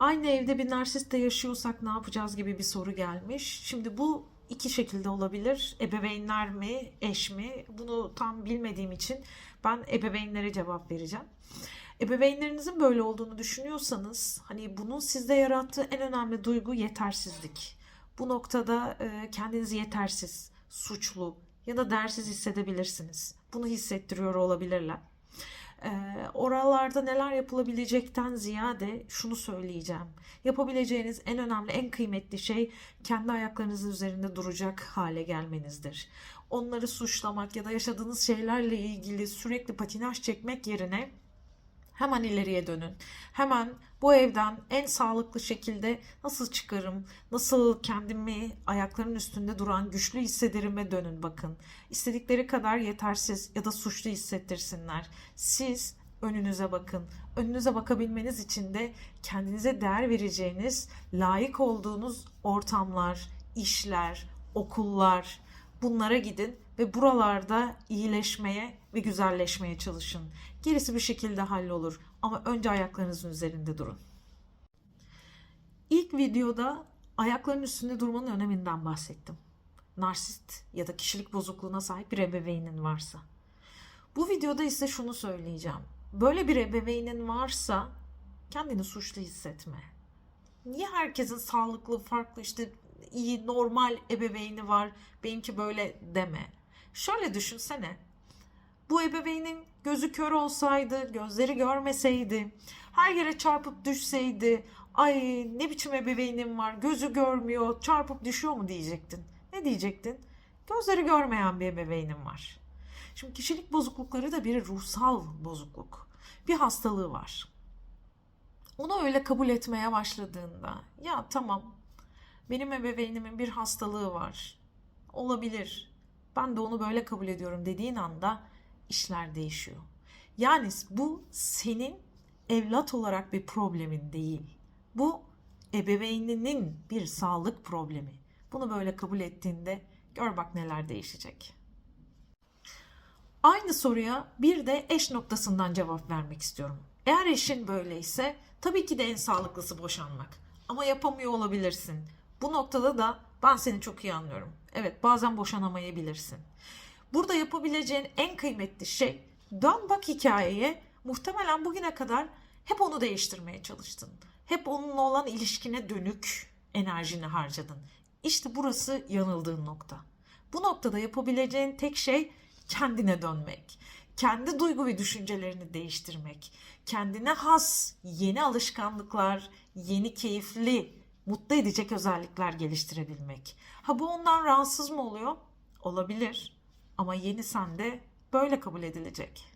Aynı evde bir narsistle yaşıyorsak ne yapacağız gibi bir soru gelmiş. Şimdi bu iki şekilde olabilir. Ebeveynler mi, eş mi? Bunu tam bilmediğim için ben ebeveynlere cevap vereceğim. Ebeveynlerinizin böyle olduğunu düşünüyorsanız hani bunun sizde yarattığı en önemli duygu yetersizlik. Bu noktada e, kendinizi yetersiz, suçlu ya da değersiz hissedebilirsiniz. Bunu hissettiriyor olabilirler. Ee, oralarda neler yapılabilecekten ziyade şunu söyleyeceğim. Yapabileceğiniz en önemli, en kıymetli şey kendi ayaklarınızın üzerinde duracak hale gelmenizdir. Onları suçlamak ya da yaşadığınız şeylerle ilgili sürekli patinaj çekmek yerine Hemen ileriye dönün. Hemen bu evden en sağlıklı şekilde nasıl çıkarım, nasıl kendimi ayaklarının üstünde duran güçlü hissederime dönün bakın. İstedikleri kadar yetersiz ya da suçlu hissettirsinler. Siz önünüze bakın. Önünüze bakabilmeniz için de kendinize değer vereceğiniz, layık olduğunuz ortamlar, işler, okullar, bunlara gidin ve buralarda iyileşmeye ve güzelleşmeye çalışın. Gerisi bir şekilde hallolur ama önce ayaklarınızın üzerinde durun. İlk videoda ayakların üstünde durmanın öneminden bahsettim. Narsist ya da kişilik bozukluğuna sahip bir ebeveynin varsa. Bu videoda ise şunu söyleyeceğim. Böyle bir ebeveynin varsa kendini suçlu hissetme. Niye herkesin sağlıklı, farklı işte iyi, normal ebeveyni var, benimki böyle deme. Şöyle düşünsene. Bu ebeveynin gözü kör olsaydı, gözleri görmeseydi, her yere çarpıp düşseydi, ay ne biçim ebeveynim var, gözü görmüyor, çarpıp düşüyor mu diyecektin. Ne diyecektin? Gözleri görmeyen bir ebeveynim var. Şimdi kişilik bozuklukları da bir ruhsal bozukluk. Bir hastalığı var. Onu öyle kabul etmeye başladığında, ya tamam benim ebeveynimin bir hastalığı var. Olabilir. Ben de onu böyle kabul ediyorum dediğin anda işler değişiyor. Yani bu senin evlat olarak bir problemin değil. Bu ebeveyninin bir sağlık problemi. Bunu böyle kabul ettiğinde gör bak neler değişecek. Aynı soruya bir de eş noktasından cevap vermek istiyorum. Eğer eşin böyleyse tabii ki de en sağlıklısı boşanmak. Ama yapamıyor olabilirsin. Bu noktada da ben seni çok iyi anlıyorum. Evet bazen boşanamayabilirsin. Burada yapabileceğin en kıymetli şey dön bak hikayeye. Muhtemelen bugüne kadar hep onu değiştirmeye çalıştın. Hep onunla olan ilişkine dönük enerjini harcadın. İşte burası yanıldığın nokta. Bu noktada yapabileceğin tek şey kendine dönmek. Kendi duygu ve düşüncelerini değiştirmek. Kendine has yeni alışkanlıklar, yeni keyifli, mutlu edecek özellikler geliştirebilmek. Ha bu ondan rahatsız mı oluyor? Olabilir. Ama yeni sende böyle kabul edilecek.